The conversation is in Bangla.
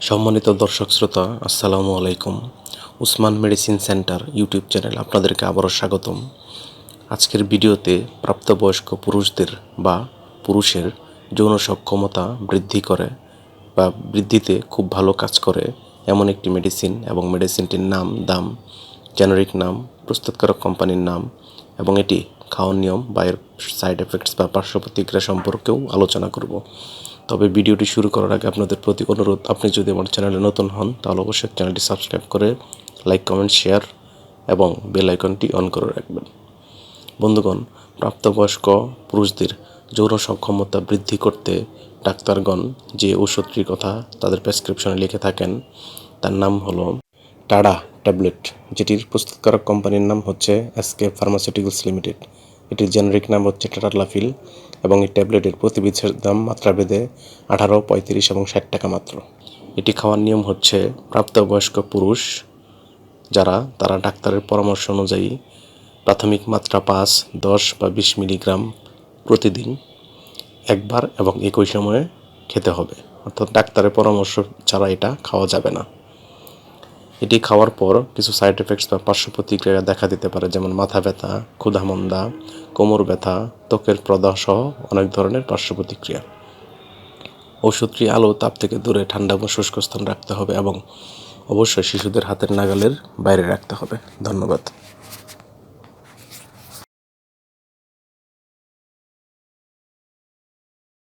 সম্মানিত দর্শক শ্রোতা, আসসালামু আলাইকুম। Usman medicine center YouTube channel আপনাদেরকে আবারও স্বাগতম। আজকের ভিডিওতে প্রাপ্তবয়স্ক পুরুষদের বা পুরুষের যৌন সক্ষমতা বৃদ্ধি করে বা বৃদ্ধিতে খুব ভালো কাজ করে এমন একটি মেডিসিন এবং মেডিসিনটির নাম, দাম, জেনারিক নাম, প্রস্তুতকারক কোম্পানির নাম এবং এটি খাওয়ার নিয়ম বা এর সাইড এফেক্টস বা পার্শ্ব প্রতিক্রিয়া সম্পর্কেও আলোচনা করব। তবে ভিডিওটি শুরু করার আগে আপনাদের প্রতি অনুরোধ, আপনি যদি আমার চ্যানেলে নতুন হন, তাহলে অবশ্যই চ্যানেলটি সাবস্ক্রাইব করে লাইক কমেন্ট শেয়ার এবং বেল আইকনটি অন করে রাখবেন। বন্ধুগণ, প্রাপ্তবয়স্ক পুরুষদের যৌন সক্ষমতা বৃদ্ধি করতে ডাক্তারগণ যে ঔষধটির কথা তাদের প্রেসক্রিপশনে লিখে থাকেন, তার নাম হলো টাডা ট্যাবলেট, যেটির প্রস্তুতকারক কোম্পানির নাম হচ্ছে এসকে ফার্মাসিউটিক্যালস লিমিটেড এটির জেনারিক নাম হচ্ছে টাটালাফিল এবং এই ট্যাবলেটের প্রতি বীজের দাম মাত্রাভেদে আঠারো, পঁয়ত্রিশ এবং ষাট টাকা মাত্র। এটি খাওয়ার নিয়ম হচ্ছে প্রাপ্তবয়স্ক পুরুষ যারা, তারা ডাক্তারের পরামর্শ অনুযায়ী প্রাথমিক মাত্রা পাঁচ, দশ বা বিশ মিলিগ্রাম প্রতিদিন একবার এবং একই সময়ে খেতে হবে। অর্থাৎ ডাক্তারের পরামর্শ ছাড়া এটা খাওয়া যাবে না। এটি খাওয়ার পর কিছু সাইড এফেক্টস বা পার্শ্ব প্রতিক্রিয়া দেখা দিতে পারে, যেমন মাথা ব্যথা ক্ষুধামন্দা কোমর ব্যথা, ত্বকের প্রদাহ সহ অনেক ধরনের পার্শ্ব প্রতিক্রিয়া। ওষুধটি আলো, তাপ থেকে দূরে, ঠান্ডা বা শুষ্ক স্থান রাখতে হবে এবং অবশ্যই শিশুদের হাতের নাগালের বাইরে রাখতে হবে। ধন্যবাদ।